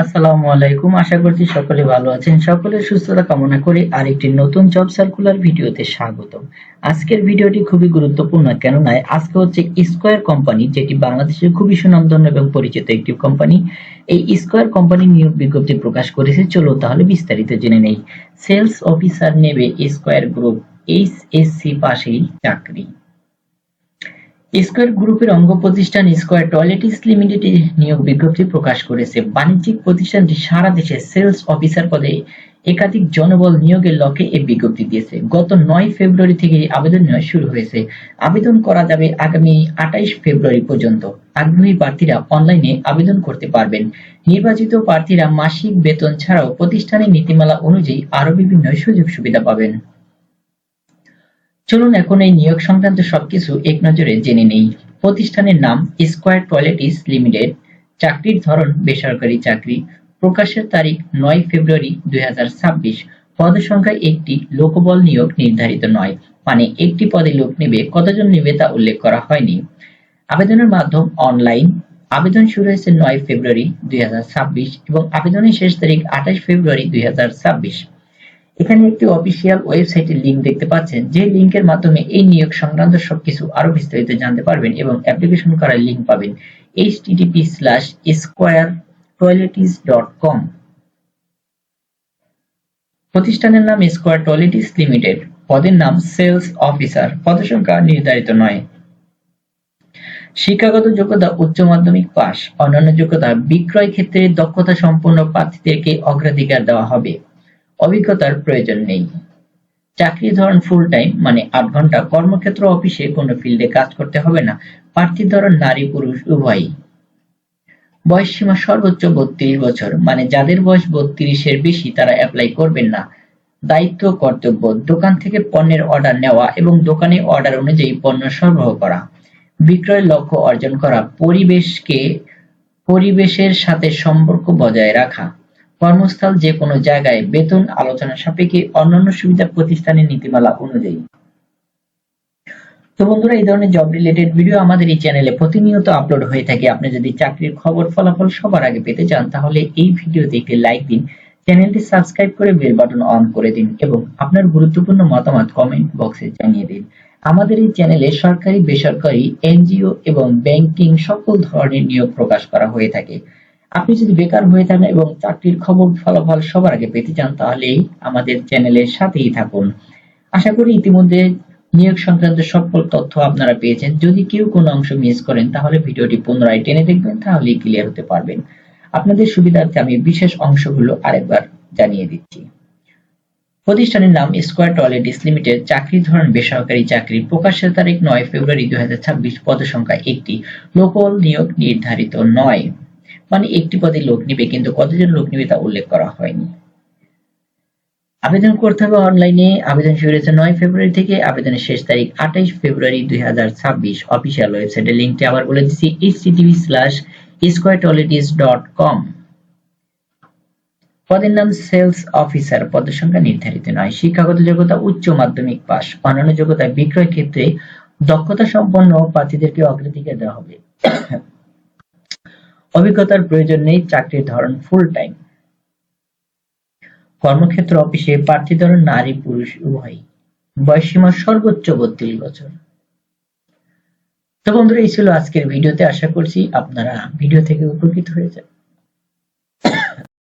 আসসালামু আলাইকুম, আশা করছি সকলে ভালো আছেন। সকলের সুস্থতা কামনা নতুন জব সার্কুলার ভিডিওতে আজকের ভিডিওটি খুবই গুরুত্বপূর্ণ, কেননা আজকে হচ্ছে স্কয়ার কোম্পানি যেটি বাংলাদেশের খুবই সুনামধন্য এবং পরিচিত একটি কোম্পানি এই স্কয়ার কোম্পানি নিয়োগ বিজ্ঞপ্তি প্রকাশ করেছে। চলো তাহলে বিস্তারিত জেনে নেই। সেলস অফিসার নেবে স্কয়ার গ্রুপ এইচএসসি পাশেই চাকরি। স্কয়ার গ্রুপের অঙ্গ প্রতিষ্ঠান স্কয়ার টয়লেটিস লিমিটেড নিয়োগ বিজ্ঞপ্তি প্রকাশ করেছে। বাণিজ্যিক প্রতিষ্ঠানটি সারা দেশে সেলস অফিসার পদে একাধিক জনবল নিয়োগের লক্ষ্যে এই বিজ্ঞপ্তি দিয়েছে। গত নয় ফেব্রুয়ারি থেকে আবেদন নেওয়া শুরু হয়েছে। আবেদন করা যাবে আগামী আঠাইশ ফেব্রুয়ারি পর্যন্ত। আগ্রহী প্রার্থীরা অনলাইনে আবেদন করতে পারবেন। নির্বাচিত প্রার্থীরা মাসিক বেতন ছাড়াও প্রতিষ্ঠানের নীতিমালা অনুযায়ী আরও বিভিন্ন সুযোগ সুবিধা পাবেন। চলুন এখন এই নিয়োগ সংক্রান্ত সবকিছু এক নজরে জেনে নেই। প্রতিষ্ঠানের নাম স্কয়ার টয়লেটিস লিমিটেড চাকরির ধরন বেসরকারি চাকরি, প্রকাশের তারিখ নয় ফেব্রুয়ারি দুই পদ সংখ্যা একটি, লোকবল নিয়োগ নির্ধারিত নয় মানে একটি পদে লোক নেবে কতজন নেবে তা উল্লেখ করা হয়নি। আবেদনের মাধ্যম অনলাইন, আবেদন শুরু হয়েছে নয় ফেব্রুয়ারি দুই হাজার ছাব্বিশ এবং আবেদনের শেষ তারিখ আঠাশ ফেব্রুয়ারি দুই হাজার ছাব্বিশ। এখানে একটি অফিসিয়াল ওয়েবসাইটের লিংক দেখতে পাচ্ছেন। যে লিংকের মাধ্যমে এই নিয়োগ সংক্রান্ত সবকিছু আরও বিস্তারিত জানতে পারবেন এবং অ্যাপ্লিকেশন করার লিংক পাবেন। http://squaretoiletis.com প্রতিষ্ঠানের নাম স্কয়ার টয়লেটিস লিমিটেড পদের নাম সেলস অফিসার পদসংখ্যা নির্ধারিত নয়। শিক্ষাগত যোগ্যতা উচ্চ মাধ্যমিক পাস অন্যান্য যোগ্যতা বিক্রয় ক্ষেত্রে দক্ষতা সম্পন্ন প্রার্থীদেরকে অগ্রাধিকার দেওয়া হবে। অভিজ্ঞতার প্রয়োজন নেই। চাকরি ধরন ফুল টাইম মানে আট ঘণ্টা। কর্মক্ষেত্র অফিসে কোনো ফিল্ডে কাজ করতে হবে না। প্রার্থী ধরন নারী, পুরুষ, উভয়ই। বয়স সীমা সর্বোচ্চ বত্রিশ বছর। মানে যাদের বয়স বত্রিশের বেশি, তারা অ্যাপ্লাই করবেন না। দায়িত্ব, কর্তব্য। দোকান থেকে পণ্যের অর্ডার নেওয়া এবং দোকানে অর্ডার অনুযায়ী পণ্য সরবরাহ করা। বিক্রয়ের লক্ষ্য অর্জন করা। পরিবেশকে, পরিবেশের সাথে সম্পর্ক বজায় রাখা। কর্মস্থল যে কোনো জায়গায় বেতন, আলোচনা সাপেক্ষে অন্যান্য সুবিধা প্রতিষ্ঠানের নীতিমালা অনুযায়ী। তো বন্ধুরা, এই ধরনের জব রিলেটেড ভিডিও আমাদের এই চ্যানেলে প্রতিনিয়ত আপলোড হয়ে থাকে। আপনি যদি চাকরির খবর, ফলাফল সবার আগে পেতে চান, তাহলে এই ভিডিওতে একটি লাইক দিন চ্যানেলটি সাবস্ক্রাইব করে বেল বাটন অন করে দিন এবং আপনার গুরুত্বপূর্ণ মতামত কমেন্ট বক্সে জানিয়ে দিন। আমাদের এই চ্যানেলে সরকারি, বেসরকারি, এনজিও এবং ব্যাংকিং সকল ধরনের নিয়োগ প্রকাশ করা হয়ে থাকে। আপনি যদি বেকার হয়ে থাকেন এবং চাকরির খবর ফলাফল সবার আগে পেতে চান, তাহলে আমাদের চ্যানেলের সাথেই থাকুন। আশা করি ইতিমধ্যে নিয়োগ সংক্রান্ত সকল তথ্য আপনারা পেয়েছেন। যদি কেউ কোনো অংশ মিস করেন, তাহলে ভিডিওটি পুনরায় টেনে দেখবেন, তাহলেই ক্লিয়ার হতে পারবেন। আপনাদের সুবিধার্থে আমি বিশেষ অংশগুলো আরেকবার জানিয়ে দিচ্ছি। প্রতিষ্ঠানের নাম স্কয়ার টয়লেটিস লিমিটেড চাকরির ধরন বেসরকারি চাকরি, প্রকাশের তারিখ নয় ফেব্রুয়ারি দুই হাজার ছাব্বিশ পদ সংখ্যা একটি। লোকল নিয়োগ নির্ধারিত নয়। মানে একটি পদে লোক নিবে, কিন্তু কতজন লোক নিবে তা উল্লেখ করা হয়নি। আবেদন করতে হবে অনলাইনে। আবেদন শুরু হয়েছে নয় ফেব্রুয়ারি থেকে। আবেদনের শেষ তারিখ আঠাইশ ফেব্রুয়ারি দুই হাজার ছাব্বিশ অফিসিয়াল ওয়েবসাইটের লিঙ্কটি আবার বলে দিচ্ছি এইচটিটিভি স্ল্যাশ স্কোয়ারটলিটিস ডট কম পদের নাম সেলস অফিসার। পদের সংখ্যা নির্ধারিত নয়। শিক্ষাগত যোগ্যতা উচ্চ মাধ্যমিক পাস অন্যান্য যোগ্যতা বিক্রয় ক্ষেত্রে দক্ষতা সম্পন্ন প্রার্থীদেরকে অগ্রাধিকার দেওয়া হবে। অভিজ্ঞতার প্রয়োজন নেই চাকরির ধরন ফুল টাইম কর্মক্ষেত্র অফিসে প্রার্থী ধরন নারী, পুরুষ, উভয়ই। বয়সীমা সর্বোচ্চ বত্রিশ বছর। তো বন্ধুরা, এই ছিল আজকের ভিডিওতে। আশা করছি আপনারা ভিডিও থেকে উপকৃত হয়েছে